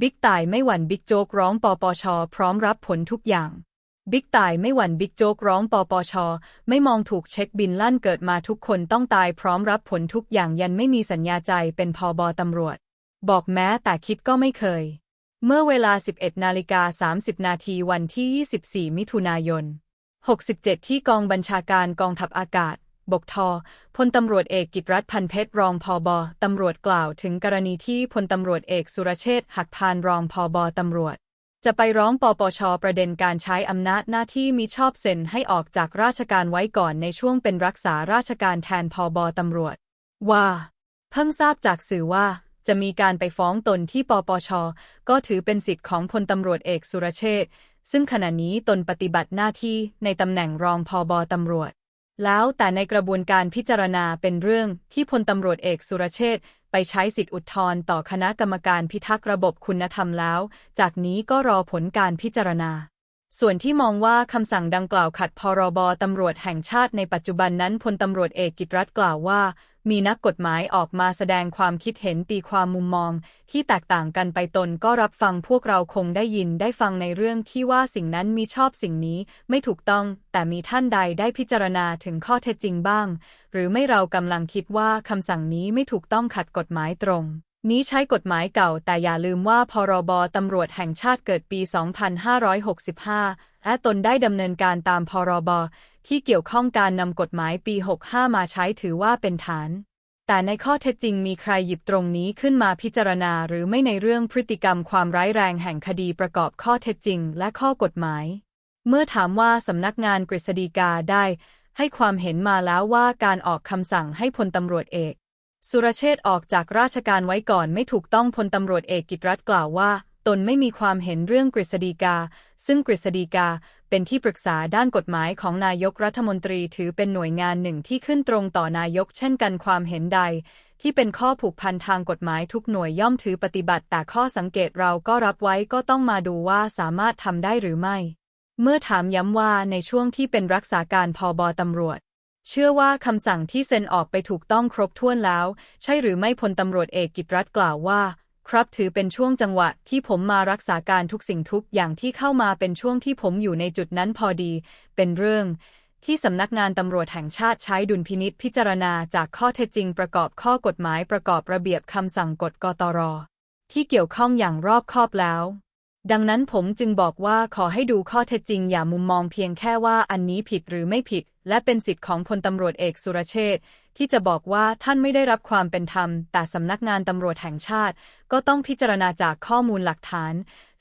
บิ๊กต่ายไม่หวั่นบิ๊กโจ๊กร้องปปช พร้อมรับผลทุกอย่าง บิ๊กต่ายไม่หวั่นบิ๊กโจ๊กร้องปปช ไม่มองถูกเช็คบินลั่นเกิดมาทุกคนต้องตายพร้อมรับผลทุกอย่างยันไม่มีสัญญาใจเป็นพอบอตำรวจ บอกแม้แต่คิดก็ไม่เคย เมื่อเวลา 11นาฬิกา30 นาทีวันที่ 24 มิถุนายน 67 ที่กองบัญชาการกองทัพอากาศ บกทพลตำรวจเอกกิตรัฐพันเพชรรองพอบอตำรวจกล่าวถึงกรณีที่พลตำรวจเอกสุรเชษฐ์หักพานรองพอบอตำรวจ จะไปร้องปปชประเด็นการใช้อำนาจหน้าที่มิชอบเซ็นให้ออกจากราชการไว้ก่อนในช่วงเป็นรักษาราชการแทนพอบอตำรวจ ว่า เพิ่งทราบจากสื่อว่าจะมีการไปฟ้องตนที่ปปช ก็ถือเป็นสิทธิ์ของพลตำรวจเอกสุรเชษฐ์ซึ่งขณะนี้ตนปฏิบัติหน้าที่ในตำแหน่งรองพอบอตำรวจ แล้วแต่ในกระบวนการพิจารณาเป็นเรื่องที่พลตำรวจเอกสุรเชษฐ์ไปใช้สิทธิอุทธรณ์ต่อคณะกรรมการพิทักษ์ระบบคุณธรรมแล้ว จากนี้ก็รอผลการพิจารณา ส่วนที่มองว่าคำสั่งดังกล่าวขัดพรบตำรวจแห่งชาติในปัจจุบันนั้นพลตำรวจเอกกิตรัฐกล่าวว่า มีนักกฎหมายออกมาแสดงความคิดเห็นตีความมุมมอง ที่แตกต่างกันไปตนก็รับฟังพวกเราคงได้ยินได้ฟังในเรื่องที่ว่าสิ่งนั้นมีชอบสิ่งนี้ไม่ถูกต้อง แต่มีท่านใดได้พิจารณาถึงข้อเท็จจริงบ้าง หรือไม่เรากำลังคิดว่าคำสั่งนี้ไม่ถูกต้องขัดกฎหมายตรง นี้ใช้กฎหมายเก่า แต่อย่าลืมว่าพรบตำรวจแห่งชาติเกิดปี 2565 และตนได้ดำเนินการตามพรบ ที่เกี่ยวข้องการนำกฎหมายปี 65 มาใช้ถือว่าเป็นฐาน แต่ในข้อเท็จจริงมีใครหยิบตรงนี้ขึ้นมาพิจารณาหรือไม่ในเรื่องพฤติกรรมความร้ายแรงแห่งคดีประกอบข้อเท็จจริง และข้อกฎหมาย เมื่อถามว่าสำนักงานกฤษฎีกาได้ ให้ความเห็นมาแล้วว่าการออกคำสั่งให้พลตำรวจเอก สุรเชษฐ์ออกจากราชการไว้ก่อนไม่ถูกต้องพลตำรวจเอกกิตรัฐกล่าวว่า ตนไม่มีความเห็นเรื่องกฤษฎีกา ซึ่งกฤษฎีกาเป็นที่ปรึกษาด้านกฎหมายของนายกรัฐมนตรีถือเป็นหน่วยงานหนึ่งที่ขึ้นตรงต่อนายกเช่นกันความเห็นใด ที่เป็นข้อผูกพันทางกฎหมายทุกหน่วยย่อมถือปฏิบัติ แต่ข้อสังเกตเราก็รับไว้ก็ต้องมาดูว่าสามารถทำได้หรือไม่ เมื่อถามย้ำว่าในช่วงที่เป็นรักษาการพอบอตำรวจ เชื่อว่าคำสั่งที่เซ็นออกไปถูกต้องครบถ้วนแล้ว ใช่หรือไม่พลตำรวจเอกกิตรัฐกล่าวว่า ครับถือเป็นช่วงจังหวะที่ผมมารักษาการทุกสิ่งทุกอย่างที่เข้ามาเป็นช่วงที่ผมอยู่ในจุดนั้นพอดี เป็นเรื่องที่สำนักงานตำรวจแห่งชาติใช้ดุลพินิษพิจารณาจากข้อเท็จจริงประกอบข้อกฎหมายประกอบระเบียบคำสั่งกฎกตร ที่เกี่ยวข้องอย่างรอบคอบแล้ว ดังนั้นผมจึงบอกว่าขอให้ดูข้อเท็จจริงอย่ามุมมองเพียงแค่ว่าอันนี้ผิดหรือไม่ผิด และเป็นสิทธิ์ของพลตำรวจเอกสุรเชษฐ์ที่จะบอกว่าท่านไม่ได้รับความเป็นธรรม แต่สำนักงานตำรวจแห่งชาติ ก็ต้องพิจารณาจากข้อมูลหลักฐาน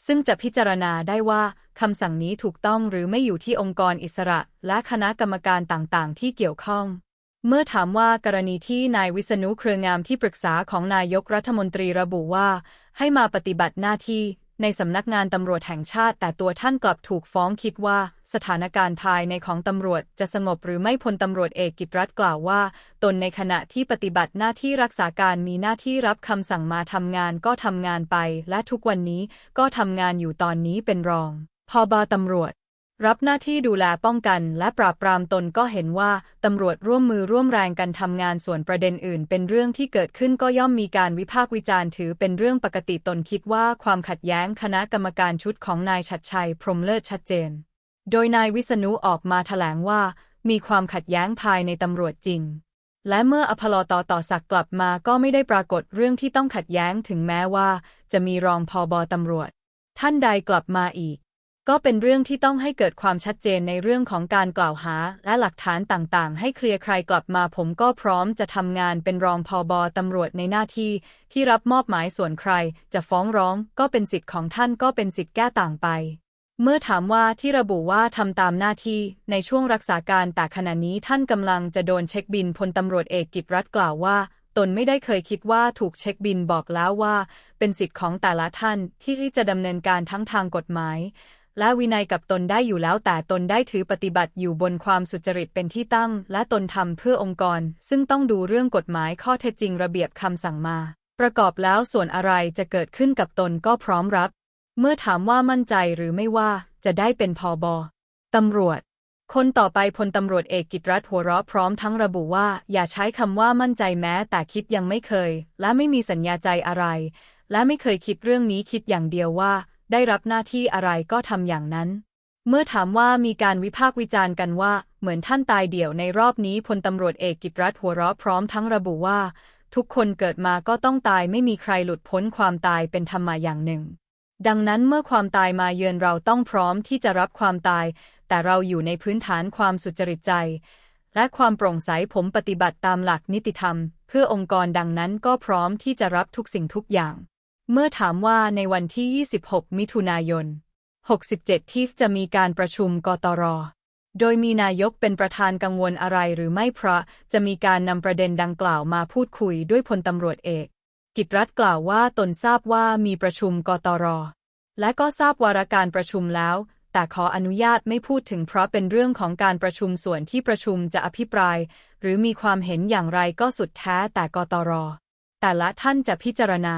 ซึ่งจะพิจารณาได้ว่าคำสั่งนี้ถูกต้องหรือไม่อยู่ที่องค์กรอิสระ และคณะกรรมการต่างๆ ที่เกี่ยวข้องเมื่อถามว่ากรณีที่นายวิษณุเครืองามที่ปรึกษาของนายกรัฐมนตรีระบุว่า ให้มาปฏิบัติหน้าที่ ในสำนักงานตำรวจแห่งชาติ แต่ตัวท่านกลับถูกฟ้องคิดว่า สถานการณ์ภายในของตำรวจจะสงบหรือไม่พลตำรวจเอกกิตรัฐกล่าวว่า ตนในขณะที่ปฏิบัติหน้าที่รักษาการมีหน้าที่รับคำสั่งมาทำงานก็ทำงานไป และทุกวันนี้ก็ทำงานอยู่ตอนนี้เป็นรองพอบตำรวจ รับหน้าที่ดูแลป้องกันและปราบปรามตนก็เห็นว่าตำรวจร่วมมือร่วมแรงกันทำงานส่วนประเด็นอื่น เป็นเรื่องที่เกิดขึ้นก็ย่อมมีการวิพากษ์วิจารณ์ถือเป็นเรื่องปกติตนคิดว่าความขัดแย้งคณะกรรมการชุดของนายชัดชัย พรหมเลิศชัดเจน โดยนายวิษณุออกมาแถลงว่า มีความขัดแย้งภายในตำรวจจริง และเมื่ออพลตต่อศักกลับมาก็ไม่ได้ปรากฏเรื่องที่ต้องขัดแย้งถึงแม้ว่า จะมีรองพอบอตำรวจ ท่านใดกลับมาอีก ก็เป็นเรื่องที่ต้องให้เกิดความชัดเจนในเรื่องของการกล่าวหา และหลักฐานต่างๆ ให้เคลียร์ใครกลับมาผมก็พร้อมจะทำงานเป็นรองพอบอตำรวจในหน้าที่ ที่รับมอบหมายส่วนใคร จะฟ้องร้องก็เป็นสิทธิ์ของท่านก็เป็นสิทธิ์แก้ต่างไป เมื่อถามว่าที่ระบุว่าทำตามหน้าที่ในช่วงรักษาการแต่ขณะนี้ท่านกำลังจะโดนเช็คบินพลตำรวจเอกกิตรัฐกล่าวว่าตนไม่ได้เคยคิดว่าถูกเช็คบินบอกแล้วว่า เป็นสิทธิ์ของแต่ละท่านที่จะดำเนินการทั้งทางกฎหมาย และวินัยกับตนได้อยู่แล้วแต่ตนได้ถือปฏิบัติอยู่บนความสุจริตเป็นที่ตั้ง และตนทำเพื่อองค์กร ซึ่งต้องดูเรื่องกฎหมายข้อเท็จจริงระเบียบคำสั่งมา ประกอบแล้วส่วนอะไรจะเกิดขึ้นกับตนก็พร้อมรับ เมื่อถามว่ามั่นใจหรือไม่ว่าจะได้เป็นพอบอตำรวจ คนต่อไปพลตำรวจเอกกิตรัฐหัวเราะพร้อมทั้งระบุว่า อย่าใช้คำว่ามั่นใจแม้ แต่คิดยังไม่เคย และไม่มีสัญญาใจอะไร และไม่เคยคิดเรื่องนี้คิดอย่างเดียวว่า ได้รับหน้าที่อะไรก็ทำอย่างนั้น เมื่อถามว่ามีการวิพากษ์วิจารณ์กันว่า เหมือนท่านตายเดี่ยวในรอบนี้พลตำรวจเอกกิตรัฐหัวเราะพร้อมทั้งระบุว่า ทุกคนเกิดมาก็ต้องตายไม่มีใครหลุดพ้นความตายเป็นธรรมะอย่างหนึ่ง ดังนั้นเมื่อความตายมาเยือนเราต้องพร้อมที่จะรับความตาย แต่เราอยู่ในพื้นฐานความสุจริตใจ และความโปร่งใสผมปฏิบัติตามหลักนิติธรรม เพื่อองค์กรดังนั้นก็พร้อมที่จะรับทุกสิ่งทุกอย่าง เมื่อถามว่าในวันที่ 26 มิถุนายน 67 ที่จะมีการประชุมกตร โดยมีนายกเป็นประธานกังวลอะไรหรือไม่เพราะจะมีการนำประเด็นดังกล่าวมาพูดคุยด้วยพลตำรวจเอก กิตรัฐกล่าวว่าตนทราบว่ามีประชุมกตร และก็ทราบวาระการประชุมแล้ว แต่ขออนุญาตไม่พูดถึงเพราะเป็นเรื่องของการประชุมส่วนที่ประชุมจะอภิปราย หรือมีความเห็นอย่างไรก็สุดแท้แต่กตร แต่ละท่านจะพิจารณา